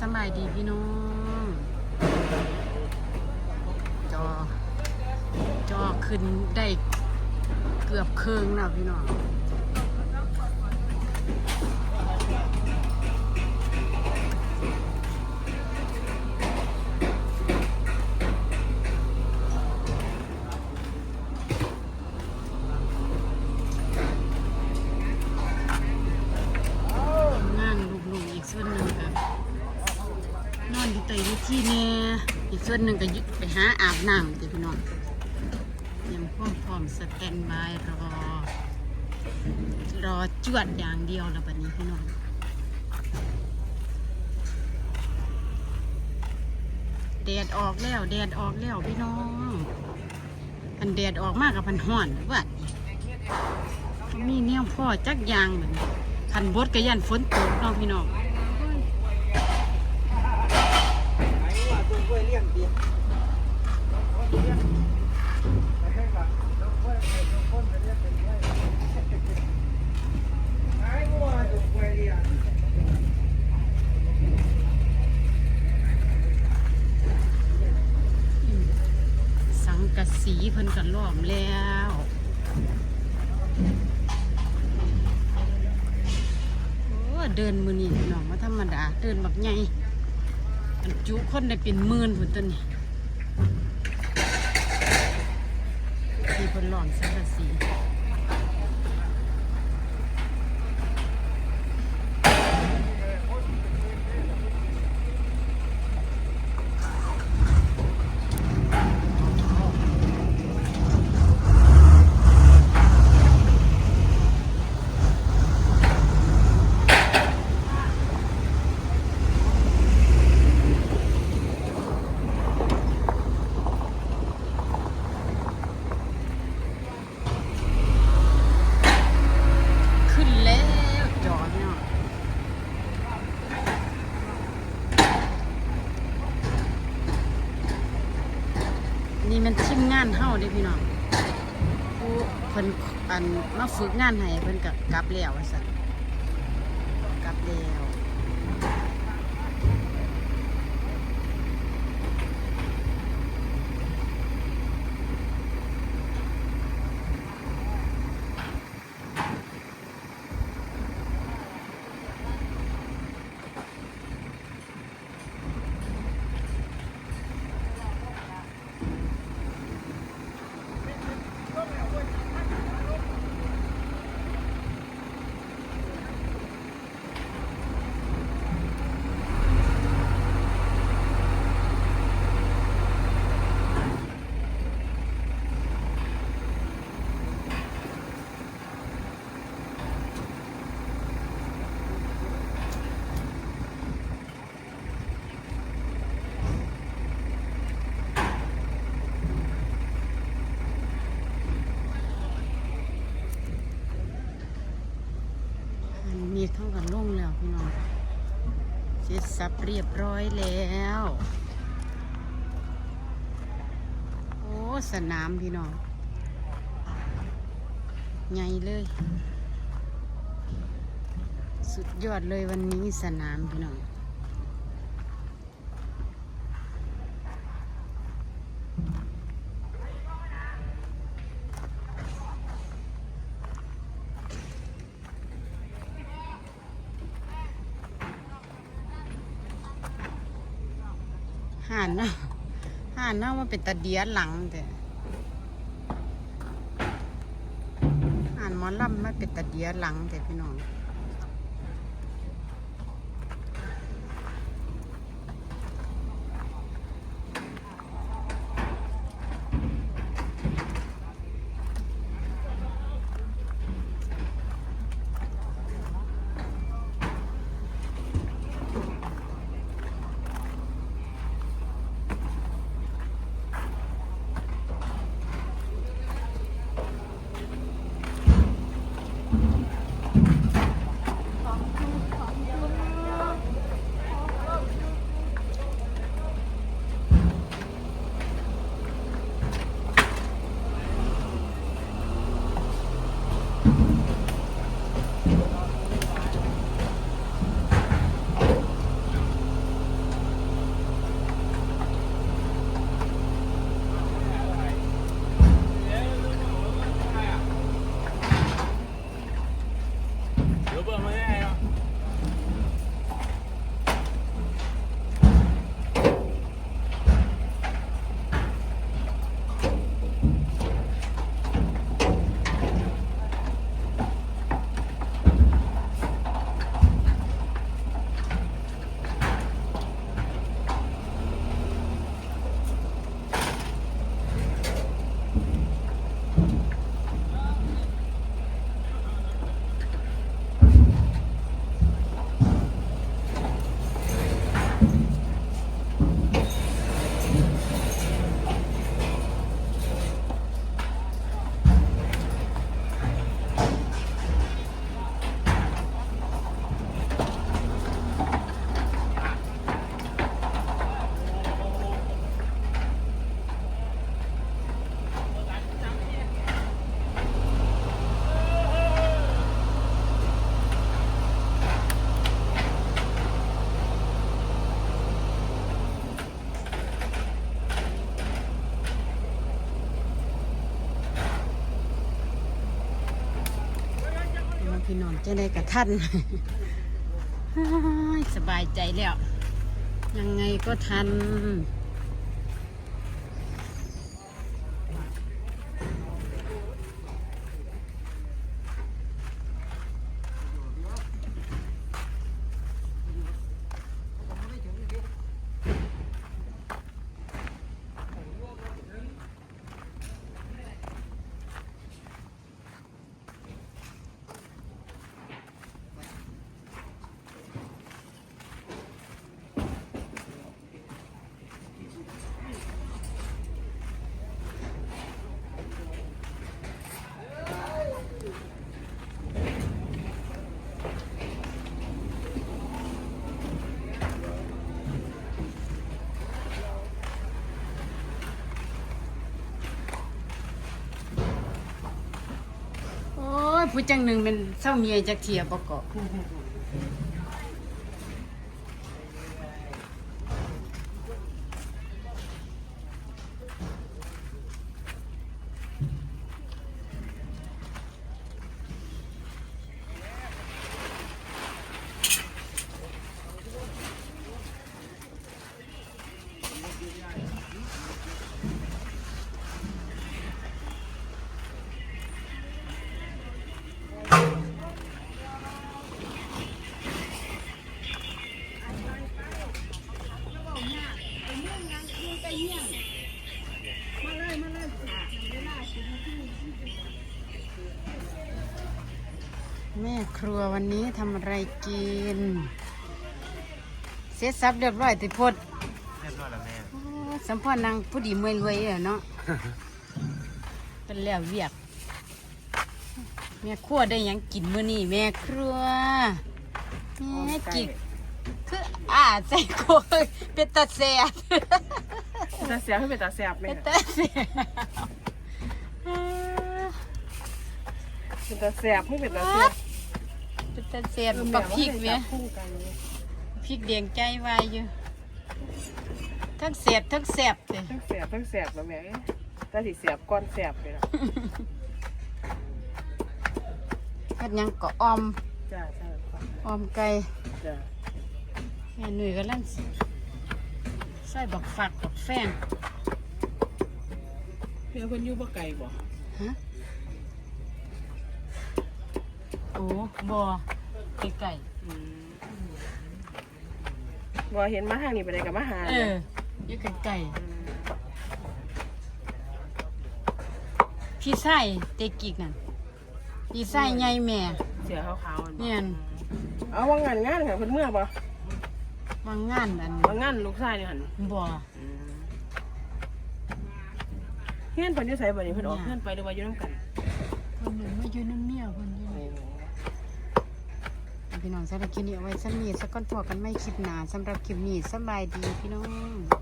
สบายดีพี่น้อง จอ จอขึ้นได้เกือบเคืองแล้วพี่น้อง นหนึ่งก็ยึดไปหาอาบน้ำติพี่น้องยังพร้อมพร้อมสแตนบายรอ รอจวดอย่างเดียวแล้วบัดนี้พี่น้องแดดออกแล้วแดดออกแล้วพี่น้องอันแดดออกมากกับพันห่อนว่ามีแนวพ่อจักยางเหมือนคันบดกระยันฝนตกน้องพี่น้อง สังกะสีเพิ่น กันล้อมแล้วโอ้เดินมือนี่น้องมาธรรมดา เดินแบบไงอันจุคนได้เป็นหมื่นพุ่นตัวนี้ที่เพิ่นล้อมสังกะสีขึ้นแล้วจอดเนาะนี่มันทีมงานเฮาเด้พี่น้องผู้เพิ่นอันมาฝึกงานให้เพิ่นก็กลับแล้วว่าซั่นกลับแล้ว อัน มีเท่ากันลงแล้วพี่น้องเสร็จสับเรียบร้อยแล้ว โอ้สนามพี่น้องใหญ่เลย สุดยอดเลยวันนี้สนามพี่น้อง ห่านเนาะห่านเนาะมันเป็นตะเดียหลังแต่ห่านมอลำมันเป็นตะเดียหลังแต่พี่น้อง น้องจะได้กับท่านสบายใจแล้ว ยังไงก็ทัน โอ้ย ผู้จังหนึ่งเป็นเศร้าเมียจากเทียประกอบ ครัววันนี้ทำอะไรกิน เสร็จสับเรียบร้อยติพดเรียบร้อยแล้วแม่โอ้สัมพอนางผู้ดีเมวยรวยอะเนาะ เป็นแล้วเวียก แม่ครัวได้หยังกินมื้อนี้แม่ครัวแม่จิกคืออ่าใจโกยเป็นตาแสบตาเสียให้เป็นตาแสบไหมเป็นคะตาแสบ เป็นตาแสบให้เป็นตาแสบ เป็นตาแสบบักพริกไหแม่คู่กันพริกแดงใจไวายอยู่ ทั้งแสบทั้งแสบเลยทั้งแสบทั้งแสบแล้วแม่ตาสีแสบก้อนแสบเลยนะเฮ็ดหยังก็ออมจ้าใช่ค่ะออมไก่จ้าแม่หนุ่ยก็ลั่นใส่บักฝักบักแฟงเพื่อนคนอยู่บ่ไก่บ่ฮะโอ้บอไก่ไก่บ่เห็นมาทางนี้ไปไหนกับมาหาเอออยู่ไก่ไก่พี่ไส้เตกิกนั่นพี่ไส้ใหญ่แม่ เสียขาวๆเนี่ยเอาว่างานงานค่ะเพิ่นเมื่อบ่วางงานอันว่างานลูกชายนี่หั่นบ่เฮียนเพิ่นอยู่ไสบ่นี่เพิ่นออกเฮียนไปหรือว่าอยู่นำกันคนหนึ่งมาอยู่น้ำเมียคนอยู่นี่ พี่น้องสำหรับคลิปนี้เอาไว้สำนีสักก้อนพอกันไม่คลิปหนาสำหรับคลิปนี้สบายดีพี่น้อง